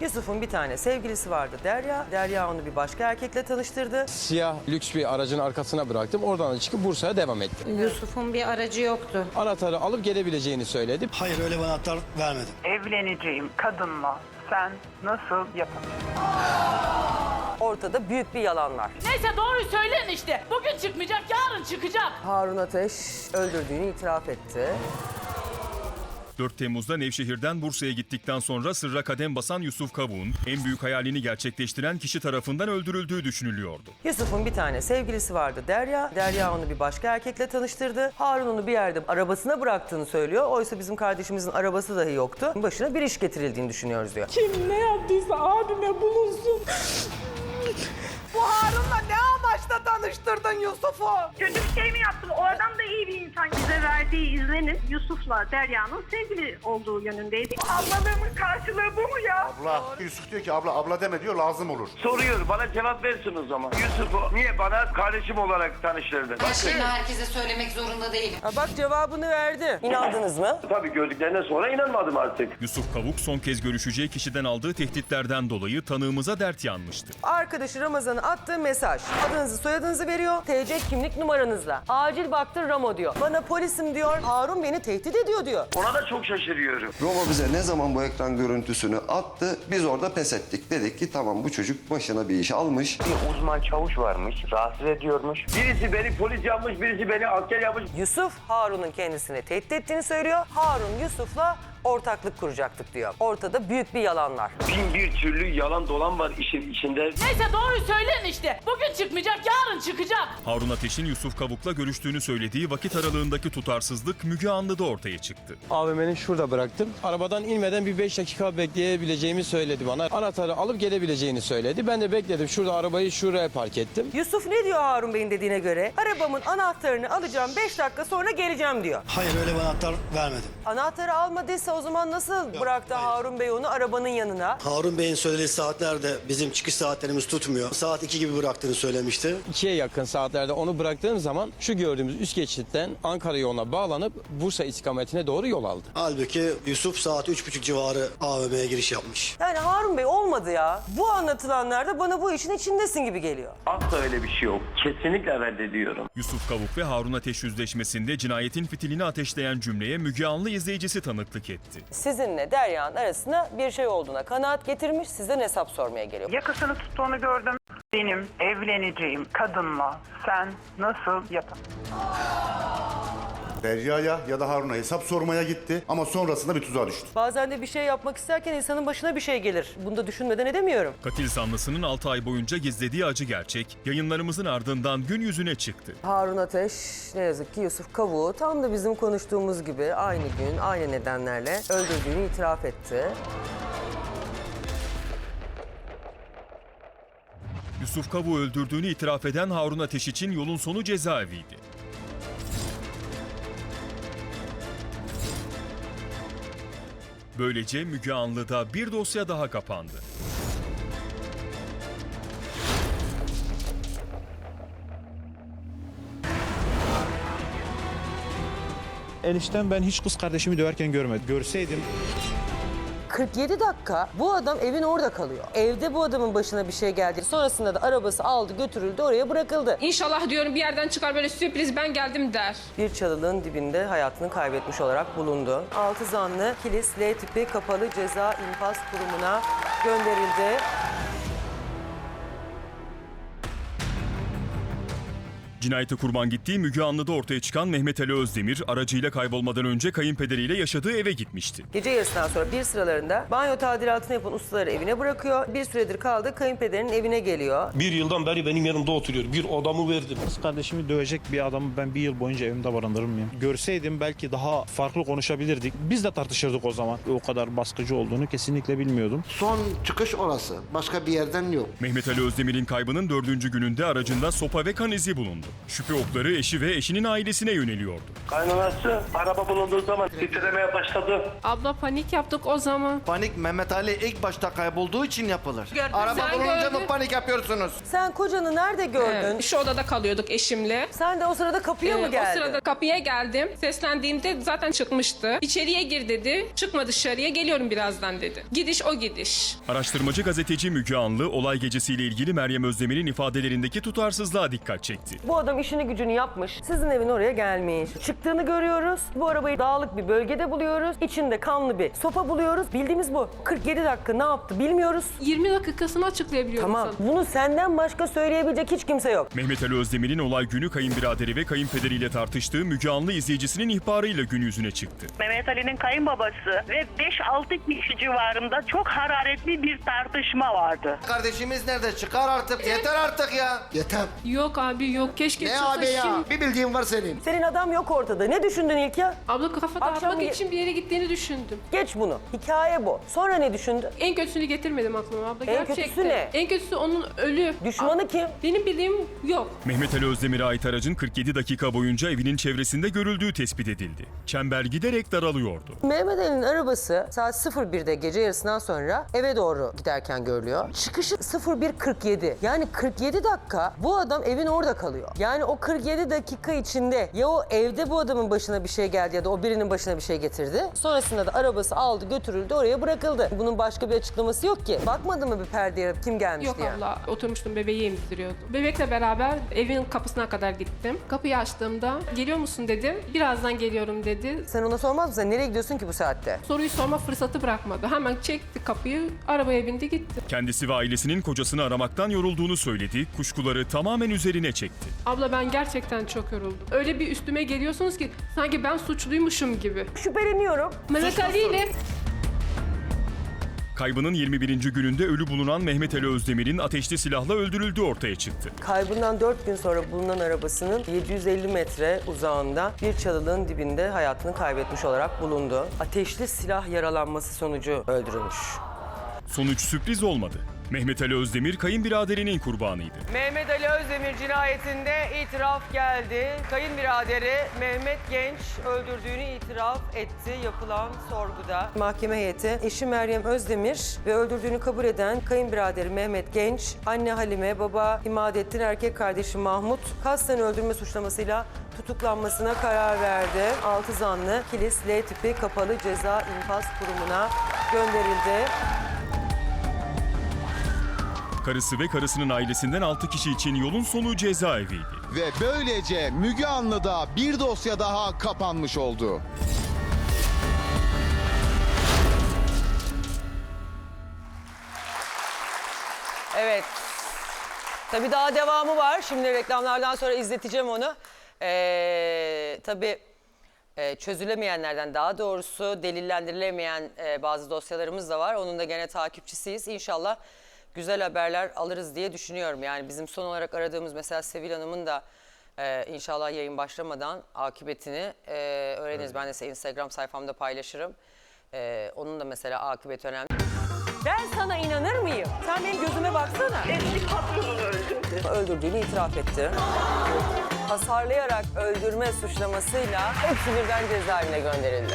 Yusuf'un bir tane sevgilisi vardı Derya. Derya onu bir başka erkekle tanıştırdı. Siyah lüks bir aracın arkasına bıraktım. Oradan da çıkıp Bursa'ya devam ettim. Yusuf'un bir aracı yoktu. Anahtarı alıp gelebileceğini söyledi. Hayır öyle bir anahtar vermedim. evleneceğim kadınla sen nasıl yapamıyorsun? Ortada büyük bir yalan var. Neyse doğruyu söyleyin işte. Bugün çıkmayacak, yarın çıkacak. Harun Ateş öldürdüğünü itiraf etti. 4 Temmuz'da Nevşehir'den Bursa'ya gittikten sonra sırra kadem basan Yusuf Kavuk'un en büyük hayalini gerçekleştiren kişi tarafından öldürüldüğü düşünülüyordu. Yusuf'un bir tane sevgilisi vardı Derya. Derya onu bir başka erkekle tanıştırdı. Harun onu bir yerde arabasına bıraktığını söylüyor. Oysa bizim kardeşimizin arabası dahi yoktu. Başına bir iş getirildiğini düşünüyoruz diyor. Kim ne yaptıysa abime bulunsun. Bu Harun'la ne tanıştırdın Yusuf'u? Kötü bir şey mi yaptım? O adam da iyi bir insan. Bize verdiği izlenim Yusuf'la Derya'nın sevgili olduğu yönündeydi. Anladığımın karşılığı bu mu ya? Abla, Yusuf diyor ki abla abla deme diyor lazım olur. Soruyor bana cevap versin o zaman. Yusuf'u niye bana kardeşim olarak tanıştırdın? Şimdi herkese söylemek zorunda değilim. Ha bak cevabını verdi. İnandınız mı? Tabii gördüklerinden sonra inanmadım artık. Yusuf Kavuk son kez görüşeceği kişiden aldığı tehditlerden dolayı tanığımıza dert yanmıştı. Arkadaşı Ramazan'a attığı mesaj. Adınızı soyadınızı veriyor. TC kimlik numaranızla. Acil baktır Ramo diyor. Bana polisim diyor. Harun beni tehdit ediyor diyor. Ona da çok şaşırıyorum. Roma bize ne zaman bu ekran görüntüsünü attı biz orada pes ettik. Dedik ki tamam bu çocuk başına bir iş almış. Bir uzman çavuş varmış, rahatsız ediyormuş. Birisi beni polis yapmış, birisi beni asker yapmış. Yusuf Harun'un kendisini tehdit ettiğini söylüyor. Harun Yusuf'la ortaklık kuracaktık diyor. Ortada büyük bir yalan var. Bin bir türlü yalan dolan var işin içinde. Neyse doğruyu söyleyin işte. Bugün çıkmayacak, yarın çıkacak. Harun Ateş'in Yusuf Kavuk'la görüştüğünü söylediği vakit aralığındaki tutarsızlık Müge Anlı'da ortaya çıktı. AVM'ni şurada bıraktım. Arabadan inmeden bir 5 dakika bekleyebileceğimi söyledi bana. Anahtarı alıp gelebileceğini söyledi. Ben de bekledim. Şurada arabayı şuraya park ettim. Yusuf ne diyor Harun Bey'in dediğine göre? Arabamın anahtarını alacağım 5 dakika sonra geleceğim diyor. Hayır öyle bir anahtar vermedim. Anahtarı almadıysa o zaman nasıl bıraktı hayır. Harun Bey onu arabanın yanına? Harun Bey'in söylediği saatlerde bizim çıkış saatlerimiz tutmuyor. Saat 2 gibi bıraktığını söylemişti. İkiye yakın saatlerde onu bıraktığım zaman şu gördüğümüz üst geçitten Ankara yoluna bağlanıp Bursa istikametine doğru yol aldı. Halbuki Yusuf saat 3.30 civarı AVM'ye giriş yapmış. Yani Harun Bey olmadı ya. Bu anlatılanlarda bana bu işin içindesin gibi geliyor. Asla öyle bir şey yok. Kesinlikle reddediyorum. Yusuf Kavuk ve Harun Ateş yüzleşmesinde cinayetin fitilini ateşleyen cümleye Müge Anlı izleyicisi tanıklık etti. Sizinle Derya'nın arasında bir şey olduğuna kanaat getirmiş, sizden hesap sormaya geliyor. Yakasını tuttuğunu gördüm. Benim evleneceğim kadınla sen nasıl yapamıyorsun? Derya'ya ya da Harun'a hesap sormaya gitti ama sonrasında bir tuzağa düştü. Bazen de bir şey yapmak isterken insanın başına bir şey gelir. Bunu da düşünmeden edemiyorum. Katil zanlısının 6 ay boyunca gizlediği acı gerçek yayınlarımızın ardından gün yüzüne çıktı. Harun Ateş ne yazık ki Yusuf Kavuk'u tam da bizim konuştuğumuz gibi aynı gün aynı nedenlerle öldürdüğünü itiraf etti. Yusuf Kavuk'u öldürdüğünü itiraf eden Harun Ateş için yolun sonu cezaeviydi. Böylece Müge Anlı'da bir dosya daha kapandı. Enişten ben hiç kız kardeşimi döverken görmedim. Görseydim 47 dakika bu adam evin orada kalıyor. Evde bu adamın başına bir şey geldi. Sonrasında da arabası aldı götürüldü oraya bırakıldı. İnşallah diyorum bir yerden çıkar böyle sürpriz ben geldim der. Bir çalılığın dibinde hayatını kaybetmiş olarak bulundu. Altı zanlı Kilis L tipi kapalı ceza infaz kurumuna gönderildi. Cinayete kurban gittiği Müge Anlı'da ortaya çıkan Mehmet Ali Özdemir aracıyla kaybolmadan önce kayınpederiyle yaşadığı eve gitmişti. Gece yarısından sonra bir sıralarında banyo tadilatını yapan ustaları evine bırakıyor. Bir süredir kaldı kayınpederinin evine geliyor. bir yıldan beri benim yanımda oturuyor. Bir odamı verdim. Kız kardeşimi dövecek bir adamı ben bir yıl boyunca evimde barındırır mıyım? Görseydim belki daha farklı konuşabilirdik. Biz de tartışırdık o zaman. O kadar baskıcı olduğunu kesinlikle bilmiyordum. Son çıkış orası. Başka bir yerden yok. Mehmet Ali Özdemir'in kaybının dördüncü gününde aracında sopa ve kan izi bulundu. Şüphe okları eşi ve eşinin ailesine yöneliyordu. Kaynanası araba bulunduğu zaman titremeye başladı. Abla panik yaptık o zaman. Panik Mehmet Ali ilk başta kaybolduğu için yapılır. Gördüm, Araba sen bulunca gördün. mı panik yapıyorsunuz? Sen kocanı nerede gördün? Şu odada kalıyorduk eşimle. Sen de o sırada kapıya Ee, mı geldin? O sırada kapıya geldim. Seslendiğimde zaten çıkmıştı. İçeriye gir dedi. Çıkma dışarıya geliyorum birazdan dedi. Gidiş o gidiş. Araştırmacı gazeteci Müge Anlı olay gecesiyle ilgili Meryem Özdemir'in ifadelerindeki tutarsızlığa dikkat çekti. Bu adam işini gücünü yapmış. Sizin evin oraya gelmiş. Çıktığını görüyoruz. Bu arabayı dağlık bir bölgede buluyoruz. İçinde kanlı bir sopa buluyoruz. Bildiğimiz bu. 47 dakika ne yaptı bilmiyoruz. 20 dakikasını açıklayabiliyorum Tamam. sana. Bunu senden başka söyleyebilecek hiç kimse yok. Mehmet Ali Özdemir'in olay günü kayınbiraderi ve kayınpederiyle tartıştığı Müge Anlı izleyicisinin ihbarıyla gün yüzüne çıktı. Mehmet Ali'nin kayınbabası ve 5-6 kişi civarında çok hararetli bir tartışma vardı. Kardeşimiz nerede? Çıkar artık. Yeter artık ya. Yeter. Yok abi yok. Keşke Ne çıksa abi ya? şimdi. Bir bildiğin var senin. Senin adam yok ortada. Ne düşündün ilk ya? Abla kafa Akşam dağıtmak ye- için bir yere gittiğini düşündüm. Geç bunu. Hikaye bu. Sonra ne düşündün? En kötüsünü getirmedim aklıma abla. En Gerçekten. kötüsü ne? En kötüsü onun ölü. Düşmanı kim? Benim bildiğim yok. Mehmet Ali Özdemir'e ait aracın 47 dakika boyunca evinin çevresinde görüldüğü tespit edildi. Çember giderek daralıyordu. Mehmet Ali'nin arabası saat 01'de gece yarısından sonra eve doğru giderken görülüyor. Çıkışı 01.47. Yani 47 dakika bu adam evin orada kalıyor. Yani o 47 dakika içinde ya o evde bu adamın başına bir şey geldi ya da o birinin başına bir şey getirdi. Sonrasında da arabası aldı götürüldü oraya bırakıldı. Bunun başka bir açıklaması yok ki. Bakmadı mı bir perdeye kim gelmiş Yok diye? abla oturmuştum bebeği emziriyordum. Bebekle beraber evin kapısına kadar gittim. Kapıyı açtığımda geliyor musun dedim. Birazdan geliyorum dedi. Sen ona sormaz mısın? Nereye gidiyorsun ki bu saatte? Soruyu sorma fırsatı bırakmadı. Hemen çekti kapıyı, arabaya bindi gitti. Kendisi ve ailesinin kocasını aramaktan yorulduğunu söyledi, kuşkuları tamamen üzerine çekti. Abla ben gerçekten çok yoruldum. Öyle bir üstüme geliyorsunuz ki sanki ben suçluymuşum gibi. Şüpheleniyorum. Mehmet Ali ile Kaybının 21. gününde ölü bulunan Mehmet Ali Özdemir'in ateşli silahla öldürüldüğü ortaya çıktı. Kaybından 4 gün sonra bulunan arabasının 750 metre uzağında bir çalılığın dibinde hayatını kaybetmiş olarak bulundu. Ateşli silah yaralanması sonucu öldürülmüş. Sonuç sürpriz olmadı. Mehmet Ali Özdemir kayınbiraderinin kurbanıydı. Mehmet Ali Özdemir cinayetinde itiraf geldi. Kayınbiraderi Mehmet Genç öldürdüğünü itiraf etti yapılan sorguda. Mahkeme heyeti eşi Meryem Özdemir ve öldürdüğünü kabul eden kayınbiraderi Mehmet Genç, anne Halime, baba İmadettin, erkek kardeşi Mahmut kasten öldürme suçlamasıyla tutuklanmasına karar verdi. Altı zanlı Kilis L tipi kapalı ceza infaz kurumuna gönderildi. Karısı ve karısının ailesinden 6 kişi için yolun sonu cezaeviydi. Ve böylece Müge Anlı'da bir dosya daha kapanmış oldu. Evet. Tabii daha devamı var. Şimdi reklamlardan sonra izleteceğim onu. Ee, tabii e, çözülemeyenlerden daha doğrusu delillendirilemeyen e, bazı dosyalarımız da var. Onun da gene takipçisiyiz. İnşallah güzel haberler alırız diye düşünüyorum. Yani bizim son olarak aradığımız mesela Sevil Hanım'ın da e, inşallah yayın başlamadan akıbetini e, öğreniriz. Ben de size Instagram sayfamda paylaşırım. E, onun da mesela akıbeti önemli. Ben sana inanır mıyım? Sen benim gözüme baksana. Eski patronunu öldürdü. Öldürdüğünü itiraf etti. Hasarlayarak öldürme suçlamasıyla hepsi birden cezaevine gönderildi.